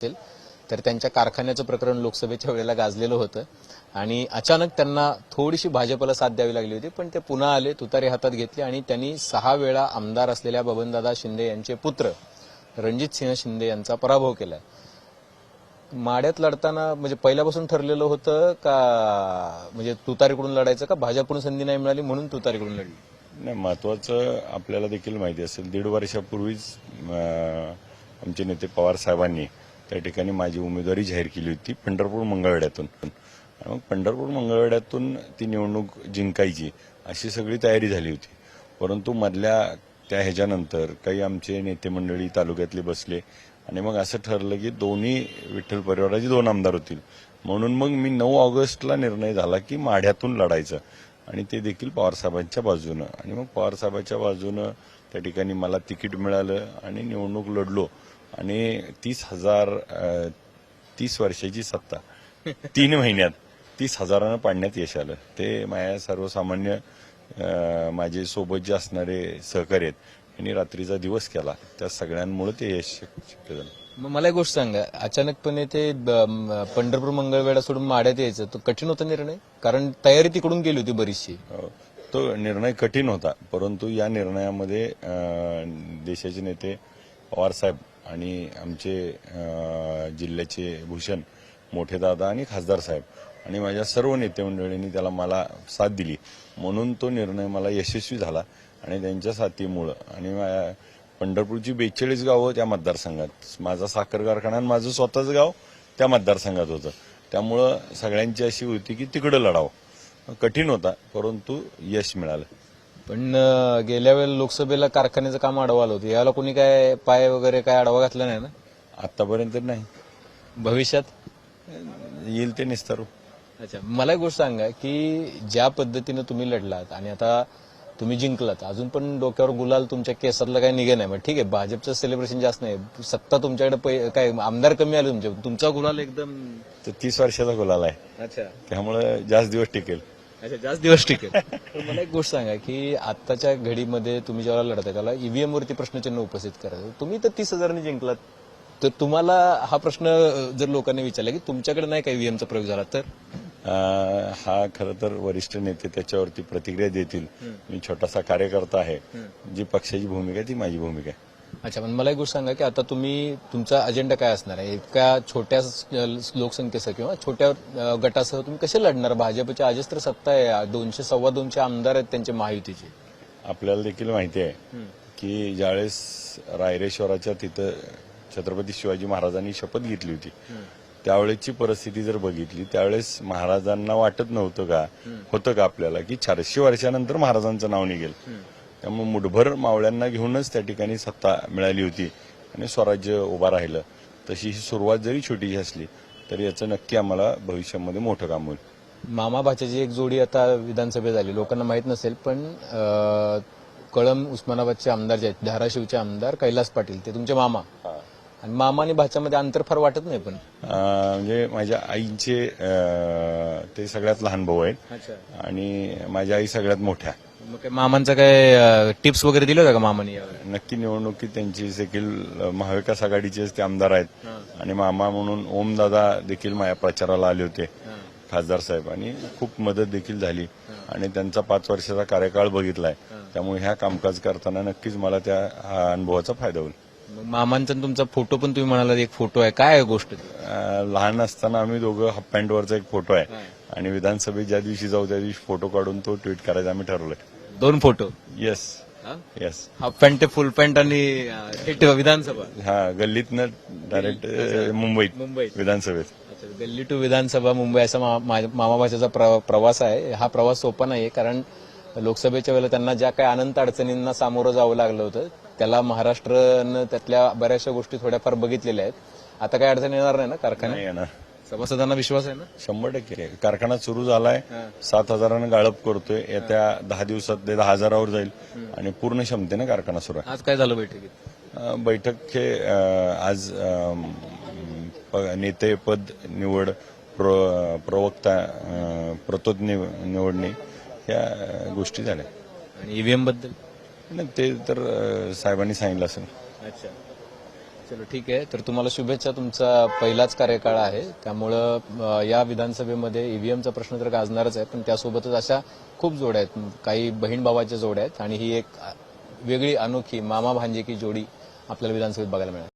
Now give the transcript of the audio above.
असेल तर त्यांच्या कारखान्याचं प्रकरण लोकसभेच्या वेळेला गाजलेलं होतं. आणि अचानक त्यांना थोडीशी भाजपला साथ द्यावी लागली होती पण ते पुन्हा आले तुतारी हातात घेतली आणि त्यांनी सहा वेळा आमदार असलेल्या बबनदादा शिंदे यांचे पुत्र रणजित सिंह शिंदे यांचा पराभव केला माड्यात लढताना म्हणजे पहिल्यापासून ठरलेलं होतं का म्हणजे तुतारीकडून लढायचं का भाजपकडून संधी नाही मिळाली म्हणून तुतारीकडून लढली? नाही महत्वाचं आपल्याला देखील माहिती असेल दीड वर्षापूर्वीच आमचे नेते पवार साहेबांनी त्या ठिकाणी माझी उमेदवारी जाहीर केली होती पंढरपूर मंगळवेढ्यातून मग पंढरपूर मंगळवाड्यातून ती निवडणूक जिंकायची अशी सगळी तयारी झाली होती. परंतु मधल्या त्या ह्याच्यानंतर काही आमचे नेते मंडळी तालुक्यातले बसले आणि मग असं ठरलं की दोन्ही विठ्ठल परिवाराचे दोन आमदार होतील. म्हणून मग मी नऊ ऑगस्टला निर्णय झाला की माढ्यातून लढायचं आणि ते देखील पवारसाहेबांच्या बाजूनं. आणि मग पवारसाहेबांच्या बाजूनं त्या ठिकाणी मला तिकीट मिळालं आणि निवडणूक लढलो. आणि तीस हजार तीस वर्षाची सत्ता. तीन महिन्यात तीस हजारानं पाडण्यात यश आलं. ते माझ्या सर्वसामान्य माझे सोबत जे असणारे सहकारी आहेत यांनी रात्रीचा दिवस केला. त्या सगळ्यांमुळे ते यश शक्य झालं. मग मला एक गोष्ट सांगा. अचानकपणे ते पंढरपूर मंगळवेढा सोडून माड्यात यायचं. तो कठीण होता निर्णय? कारण तयारी तिकडून केली होती बरीचशी. अ, तो निर्णय कठीण होता. परंतु या निर्णयामध्ये देशाचे नेते पवारसाहेब आणि आमचे जिल्ह्याचे भूषण मोठे दादा आणि खासदार साहेब आणि माझ्या सर्व नेतेमंडळींनी त्याला मला साथ दिली. म्हणून तो निर्णय मला यशस्वी झाला आणि त्यांच्या साथीमुळं आणि मा- पंढरपूरची बेचाळीस गावं त्या मतदारसंघात. माझा साखर कारखाना आणि माझं स्वतःच गाव त्या मतदारसंघात होतं. त्यामुळं सगळ्यांची अशी होती की तिकडं लढावं. कठीण होता परंतु यश मिळालं. पण गेल्या वेळेला लोकसभेला कारखान्याचं काम अडवा आलं होतं. याला कोणी काय पाय वगैरे काय अडवा घातला नाही ना? आतापर्यंत नाही. भविष्यात? येईल ते निस्तारू. अच्छा मला एक गोष्ट सांगा की ज्या पद्धतीनं तुम्ही लढलात आणि आता तुम्ही जिंकलात अजून पण डोक्यावर गुलाल तुमच्या केसातलं काही निघे नाही. मग ठीक आहे भाजपचं सेलिब्रेशन जास्त नाही. सत्ता तुमच्याकडे पै- काय आमदार कमी आले तुमच्या तुमचा गुलाल एकदम तर तीस वर्षाचा गुलाल आहे. अच्छा. त्यामुळे जास्त दिवस टिकेल. अच्छा जास्त दिवस टिकेल तर मला एक गोष्ट सांगा की आत्ताच्या घडीमध्ये तुम्ही जेव्हा लढताय त्याला ईव्हीएम वरती प्रश्नचिन्ह उपस्थित करायचं. तुम्ही तर तीस हजारांनी जिंकलात. तर तुम्हाला हा प्रश्न जर लोकांनी विचारला की तुमच्याकडे नाही का ईव्हीएमचा प्रयोग झाला तर? हा खरं तर वरिष्ठ नेते त्याच्यावरती प्रतिक्रिया देतील. मी छोटासा कार्यकर्ता आहे. जी पक्षाची भूमिका आहे ती माझी भूमिका आहे. अच्छा पण मला एक गोष्ट सांगा की आता तुम्ही तुमचा अजेंडा काय असणार आहे? एका छोट्या लोकसंख्येसह किंवा छोट्या गटासह तुम्ही कसे लढणार? भाजपच्या आजच तर सत्ता आहे दोनशे सव्वा दोनशे आमदार आहेत त्यांचे महायुतीचे. आपल्याला देखील माहिती आहे की ज्यावेळेस रायरेश्वराच्या तिथं छत्रपती शिवाजी महाराजांनी शपथ घेतली होती त्यावेळेसची परिस्थिती जर बघितली त्यावेळेस महाराजांना वाटत नव्हतं का होतं का आपल्याला की चारशे वर्षानंतर महाराजांचं नाव निघेल? त्यामुळे मुठभर मावळ्यांना घेऊनच त्या ठिकाणी सत्ता मिळाली होती आणि स्वराज्य उभा राहिलं. तशी ही सुरुवात जरी छोटीशी असली तरी याचं नक्की आम्हाला भविष्यामध्ये मोठं काम होईल. मामा भाच्याची एक जोडी आता विधानसभेत आली. लोकांना माहीत नसेल पण कळम उस्मानाबादचे आमदार जे आहेत धाराशिवचे आमदार कैलास पाटील ते तुमचे मामा. आणि मामा आणि भाच्यामध्ये अंतर फार वाटत नाही पण. म्हणजे माझ्या आईचे ते सगळ्यात लहान भाऊ आहेत. आणि माझ्या आई सगळ्यात मोठ्या. मग काय मामांचं काय टिप्स वगैरे दिलं होतं का मामाने यावर? नक्की निवडणुकीत त्यांची देखील महाविकास आघाडीचेच ते आमदार आहेत. आणि मामा म्हणून ओमदादा देखील माझ्या प्रचाराला आले होते खासदार साहेब. आणि खूप मदत देखील झाली. आणि त्यांचा पाच वर्षाचा कार्यकाळ बघितलाय. त्यामुळे ह्या कामकाज करताना नक्कीच मला त्या हा अनुभवाचा फायदा होईल. मग मामांचा आणि तुमचा फोटो पण तुम्ही म्हणाला एक फोटो आहे. काय आहे गोष्ट ती? अं, लहान असताना आम्ही दोघं हाफ पॅन्टवरचा एक फोटो आहे. आणि विधानसभेत ज्या दिवशी जाऊ त्या दिवशी फोटो काढून तो ट्विट करायचा आम्ही ठरवलंय. दोन photo. Yes yes half pant ते फुल पॅन्ट आणि अं, थेट विधानसभा. हा गल्लीतनं डायरेक्ट मुंबईत मुंबईत. विधानसभेत. अच्छा, दिल्ली टू विधानसभा मुंबई असा मा- मा- मामा भाषेचा प्र- प्रवास आहे. हा प्रवास सोपा नाहीये कारण लोकसभेच्या वेळेला त्यांना ज्या काही अनंत अडचणींना सामोरं जावं लागलं होतं त्याला महाराष्ट्रानं त्यातल्या बऱ्याचशा गोष्टी थोड्याफार बघितलेल्या आहेत. आता काही अडचण येणार नाही ना कारखान्यात? नाही येणार. सभासदांना विश्वास आहे ना? शंभर टक्के. कारखाना सुरू झालाय. सात हजारानं गाळप करतोय. येत्या दहा दिवसात ते दहा हजारावर जाईल. आणि पूर्ण क्षमतेने कारखाना सुरू आहे. आज काय झालं बैठकीत? बैठक हे आज नेते पद निवड प्र- प्रवक्ता प्रतोज्ञ निवडणे या गोष्टी झाल्या. आणि ईव्हीएमबद्दल? नाही, ते तर साहेबांनी सांगितलं असेल. अच्छा. चलो ठीक आहे. तर तुम्हाला शुभेच्छा. तुमचा पहिलाच कार्यकाळ आहे. त्यामुळं या विधानसभेमध्ये ईव्हीएमचा प्रश्न तर गाजणारच आहे. पण त्यासोबतच अशा खूप जोड्या आहेत. काही बहीण भावाच्या जोड्या आहेत. आणि ही एक वेगळी अनोखी मामा भांजे की जोडी आपल्याला विधानसभेत बघायला मिळेल